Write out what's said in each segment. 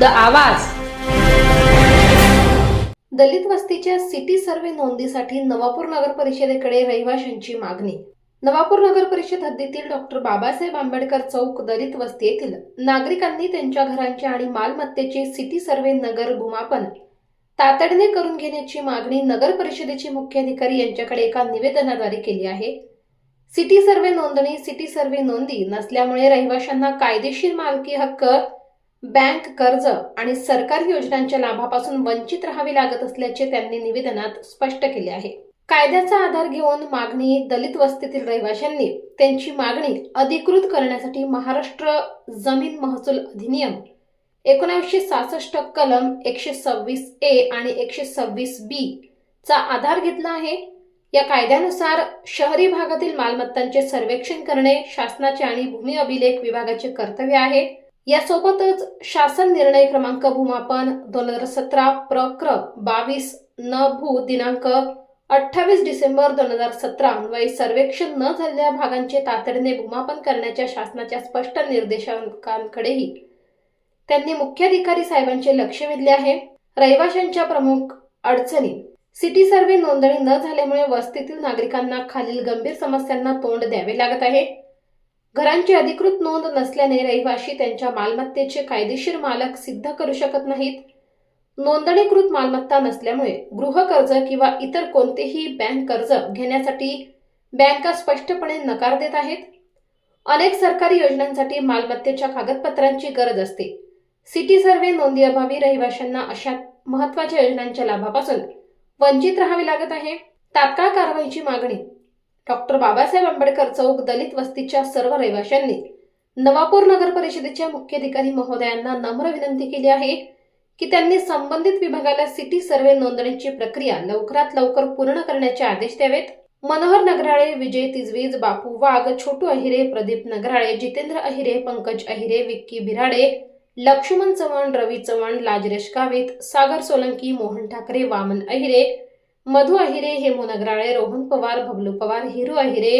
विरुद्ध आवाज. दलित वस्तीच्या सिटी सर्वे नोंदीसाठी नवापूर नगर परिषदेकडे रहिवाशांची मागणी. नवापूर नगर परिषद हद्दीतील डॉक्टर बाबासाहेब आंबेडकर चौक दलित वस्ती येथील नागरिकांनी त्यांच्या घरांचे आणि मालमत्तेचे सिटी सर्वे नगर भूमापन तातडीने करून घेण्याची मागणी नगर परिषदेचे मुख्याधिकारी यांच्याकडे एका निवेदनाद्वारे केली आहे. सिटी सर्वे नोंदणी सिटी सर्वे नोंदी नसल्यामुळे रहिवाशांना कायदेशीर मालकी हक्क बँक कर्ज आणि सरकारी योजनांच्या लाभापासून वंचित राहावी लागत असल्याचे त्यांनी निवेदनात स्पष्ट केले आहे. कायद्याचा आधार घेऊन मागणी दलित वस्तीतील रहिवाशांनी त्यांची मागणी अधिकृत करण्यासाठी महाराष्ट्र जमीन महसूल अधिनियम एकोणीसशे सहासष्ट कलम एकशे सव्वीस ए आणि एकशे सव्वीस बी चा आधार घेतला आहे. या कायद्यानुसार शहरी भागातील मालमत्तांचे सर्वेक्षण करणे शासनाचे आणि भूमी अभिलेख विभागाचे कर्तव्य आहे. यासोबतच शासन निर्णय क्रमांक भूमापन दोन हजार सतरा प्रक्र बावीस न भू दिनांक अठ्ठावीस डिसेंबर दोन हजार सतरा अन्वये सर्वेक्षण न झालेल्या भागांचे तातडीने भूमापन करण्याच्या शासनाच्या स्पष्ट निर्देशांकांकडेही त्यांनी मुख्याधिकारी साहेबांचे लक्ष वेधले आहे. रहिवाशांच्या प्रमुख अडचणी. सिटी सर्व्हे नोंदणी न झाल्यामुळे वस्तीतील नागरिकांना खालील गंभीर समस्यांना तोंड द्यावे लागत आहे. घरांची अधिकृत नोंद नसल्याने रहिवाशी त्यांच्या मालमत्तेचे कायदेशीर मालक सिद्ध करू शकत नाहीत. नोंदणीकृत मालमत्ता नसल्यामुळे गृह कर्ज किंवा इतर कोणतेही बँक कर्ज घेण्यासाठी बँका स्पष्टपणे नकार देत आहेत. अनेक सरकारी योजनांसाठी मालमत्तेच्या कागदपत्रांची गरज असते. सिटी सर्वे नोंदीअभावी रहिवाशांना अशा महत्त्वाच्या योजनांच्या लाभापासून वंचित राहावे लागत आहे. तात्काळ कारवाईची मागणी डॉक्टर बाबासाहेब आंबेडकर चौक दलित वस्तीच्या सर्व रहिवाशांनी नवापूर नगर परिषदेच्या मुख्याधिकारी महोदयांना नम्र विनंती केली आहे की त्यांनी संबंधित विभागाला सिटी सर्वे नोंदणीची प्रक्रिया लवकरात लवकर पूर्ण करण्याचे आदेश द्यावेत. मनोहर नगराळे विजय तिजवीज बापू वाघ छोटू अहिरे प्रदीप नगराळे जितेंद्र अहिरे पंकज अहिरे विक्की बिराडे लक्ष्मण चव्हाण रवी चव्हाण लाजरेश गावित सागर सोलंकी मोहन ठाकरे वामन अहिरे मधु अहिरे हेमू नगराळे रोहन पवार भगलू पवार हिरू अहिरे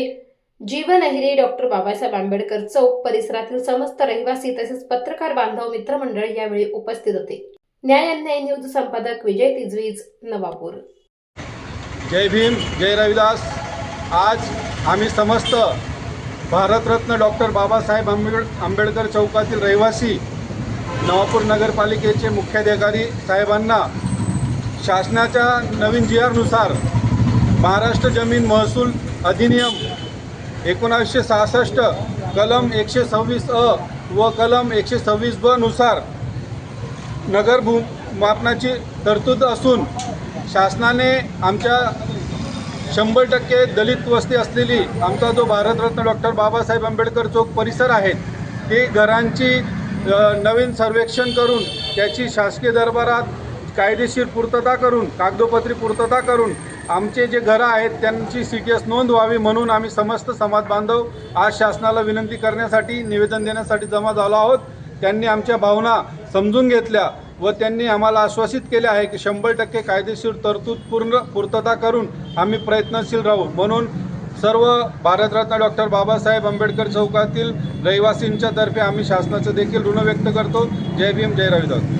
जीवन अहिरे डॉक्टर बाबासाहेब आंबेडकर चौक परिसरातील समस्त रहिवासी तसेच पत्रकार बांधव मित्रमंडळ यावेळी उपस्थित होते. न्याय अन्याय न्यूज संपादक विजय तिजवीज नवापूर. जय भीम जय रविदास. आज आम्ही समस्त भारतरत्न डॉक्टर बाबासाहेब आंबेड आंबेडकर चौकातील रहिवासी नवापूर नगरपालिकेचे मुख्याधिकारी साहेबांना शासनाच्या नवीन जी आरनुसार महाराष्ट्र जमीन महसूल अधिनियम एकोणावीसशे सहासष्ट कलम एकशे सव्वीस अ व कलम एकशे सव्वीस ब नुसार नगर भू मापनाची तरतूद असून शासनाने आमच्या शंभर टक्के दलित वस्ती असलेली आमचा जो भारतरत्न डॉक्टर बाबासाहेब आंबेडकर चौक परिसर आहे ते घरांची नवीन सर्वेक्षण करून त्याची शासकीय दरबारात कायदेशीर पूर्तता करून कागदोपत्री पूर्तता करून आमचे जे घरं आहेत त्यांची सी टी एस नोंद व्हावी म्हणून आम्ही समस्त समाज बांधव आज शासनाला विनंती करण्यासाठी निवेदन देण्यासाठी जमा झालो आहोत. त्यांनी आमच्या भावना समजून घेतल्या व त्यांनी आम्हाला आश्वासित केले आहे की शंभर टक्के कायदेशीर तरतूद पूर्ण पूर्तता करून आम्ही प्रयत्नशील राहू. म्हणून सर्व भारतरत्न डॉक्टर बाबासाहेब आंबेडकर चौकातील रहिवासींच्या तर्फे आम्ही शासनाचं देखील ऋण व्यक्त करतो. जय भीम जय रविदास.